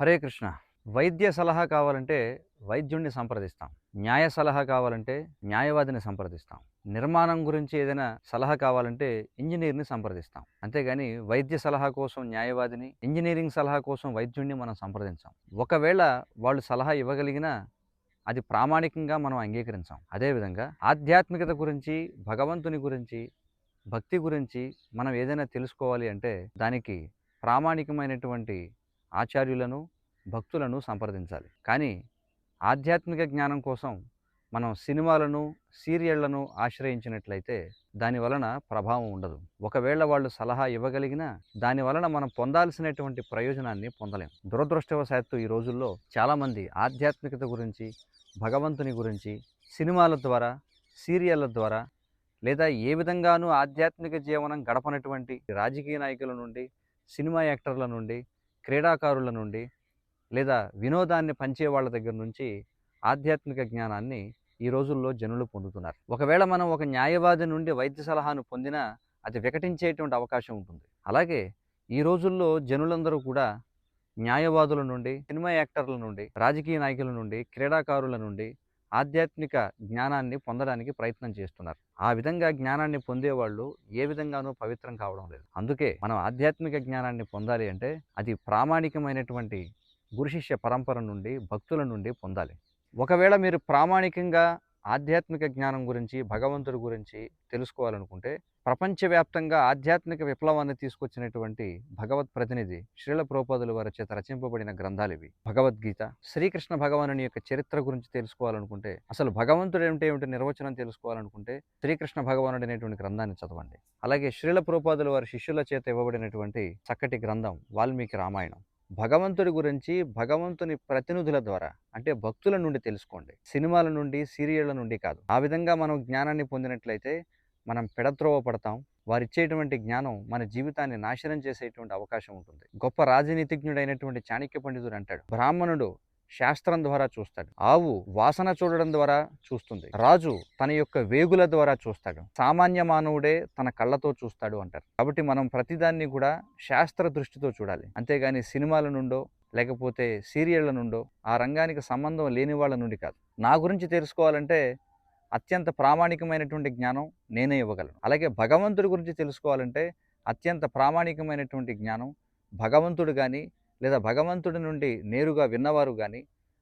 హరే కృష్ణ. వైద్య సలహా కావాలంటే వైద్యుణ్ణి సంప్రదిస్తాం. న్యాయ సలహా కావాలంటే న్యాయవాదిని సంప్రదిస్తాం. నిర్మాణం గురించి ఏదైనా సలహా కావాలంటే ఇంజనీర్ని సంప్రదిస్తాం. అంతేగాని వైద్య సలహా కోసం న్యాయవాదిని ఇంజనీరింగ్ సలహా కోసం వైద్యుణ్ణి మనం సంప్రదించాం. ఒకవేళ వాళ్ళు సలహా ఇవ్వగలిగినా అది ప్రామాణికంగా మనం అంగీకరించాం. అదేవిధంగా ఆధ్యాత్మికత గురించి భగవంతుని గురించి భక్తి గురించి మనం ఏదైనా తెలుసుకోవాలి అంటే దానికి ప్రామాణికమైనటువంటి ఆచార్యులను భక్తులను సంప్రదించాలి. కానీ ఆధ్యాత్మిక జ్ఞానం కోసం మనం సినిమాలను సీరియళ్ళను ఆశ్రయించినట్లయితే దాని వలన ప్రభావం ఉండదు. ఒకవేళ వాళ్ళు సలహా ఇవ్వగలిగినా దాని వలన మనం పొందాల్సినటువంటి ప్రయోజనాన్ని పొందలేం. దురదృష్టవశాత్తు ఈ రోజుల్లో చాలామంది ఆధ్యాత్మికత గురించి భగవంతుని గురించి సినిమాల ద్వారా సీరియళ్ళ ద్వారా లేదా ఏ విధంగానూ ఆధ్యాత్మిక జీవనం గడపనటువంటి రాజకీయ నాయకుల నుండి సినిమా యాక్టర్ల నుండి క్రీడాకారుల నుండి లేదా వినోదాన్ని పంచే వాళ్ళ దగ్గర నుంచి ఆధ్యాత్మిక జ్ఞానాన్ని ఈ రోజుల్లో జనులు పొందుతున్నారు. ఒకవేళ మనం ఒక న్యాయవాది నుండి వైద్య సలహాను పొందినా అది వికటించేటువంటి అవకాశం ఉంటుంది. అలాగే ఈ రోజుల్లో జనులందరూ కూడా న్యాయవాదుల నుండి సినిమా యాక్టర్ల నుండి రాజకీయ నాయకుల నుండి క్రీడాకారుల నుండి ఆధ్యాత్మిక జ్ఞానాన్ని పొందడానికి ప్రయత్నం చేస్తున్నారు. ఆ విధంగా జ్ఞానాన్ని పొందేవాళ్ళు ఏ విధంగానూ పవిత్రం కావడం లేదు. అందుకే మనం ఆధ్యాత్మిక జ్ఞానాన్ని పొందాలి అంటే అది ప్రామాణికమైనటువంటి గురు శిష్య పరంపర నుండి భక్తుల నుండి పొందాలి. ఒకవేళ మీరు ప్రామాణికంగా ఆధ్యాత్మిక జ్ఞానం గురించి భగవంతుడి గురించి తెలుసుకోవాలనుకుంటే ప్రపంచవ్యాప్తంగా ఆధ్యాత్మిక విప్లవాన్ని తీసుకొచ్చినటువంటి భగవత్ ప్రతినిధి శ్రీల ప్రోపదుల వారి చేత రచింపబడిన గ్రంథాలు ఇవి భగవద్గీత. శ్రీకృష్ణ భగవానుని యొక్క చరిత్ర గురించి తెలుసుకోవాలనుకుంటే అసలు భగవంతుడు ఏమిటి ఏమిటి నిర్వచనం తెలుసుకోవాలనుకుంటే శ్రీకృష్ణ భగవానుడు అనేటువంటి గ్రంథాన్ని చదవండి. అలాగే శ్రీల ప్రోపాదుల వారి శిష్యుల చేత ఇవ్వబడినటువంటి చక్కటి గ్రంథం వాల్మీకి రామాయణం. భగవంతుడి గురించి భగవంతుని ప్రతినిధుల ద్వారా అంటే భక్తుల నుండి తెలుసుకోండి. సినిమాల నుండి సీరియళ్ళ నుండి కాదు. ఆ విధంగా మనం జ్ఞానాన్ని పొందినట్లయితే మనం పెడత్రోవ పడతాం. వారిచ్చేటువంటి జ్ఞానం మన జీవితాన్ని నాశనం చేసేటువంటి అవకాశం ఉంటుంది. గొప్ప రాజనీతిజ్ఞుడైనటువంటి చాణక్య పండితుడు అంటాడు బ్రాహ్మణుడు శాస్త్రం ద్వారా చూస్తాడు. ఆవు వాసన చూడడం ద్వారా చూస్తుంది. రాజు తన యొక్క వేగుల ద్వారా చూస్తాడు. సామాన్య మానవుడే తన కళ్ళతో చూస్తాడు అంటారు. కాబట్టి మనం ప్రతిదాన్ని కూడా శాస్త్ర దృష్టితో చూడాలి. అంతేగాని సినిమాల నుండో లేకపోతే సీరియళ్ళ నుండో ఆ రంగానికి సంబంధం లేని వాళ్ళ నుండి కాదు. నా గురించి తెలుసుకోవాలంటే అత్యంత ప్రామాణికమైనటువంటి జ్ఞానం నేనే ఇవ్వగలను. అలాగే భగవంతుడి గురించి తెలుసుకోవాలంటే అత్యంత ప్రామాణికమైనటువంటి జ్ఞానం భగవంతుడు కానీ లేదా భగవంతుడి నుండి నేరుగా విన్నవారు కానీ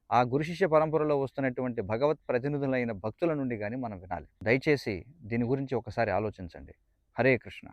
ఆ గురుశిష్య పరంపరలో వస్తున్నటువంటి భగవత్ ప్రతినిధులైన భక్తుల నుండి కానీ మనం వినాలి. దయచేసి దీని గురించి ఒకసారి ఆలోచించండి. హరే కృష్ణ.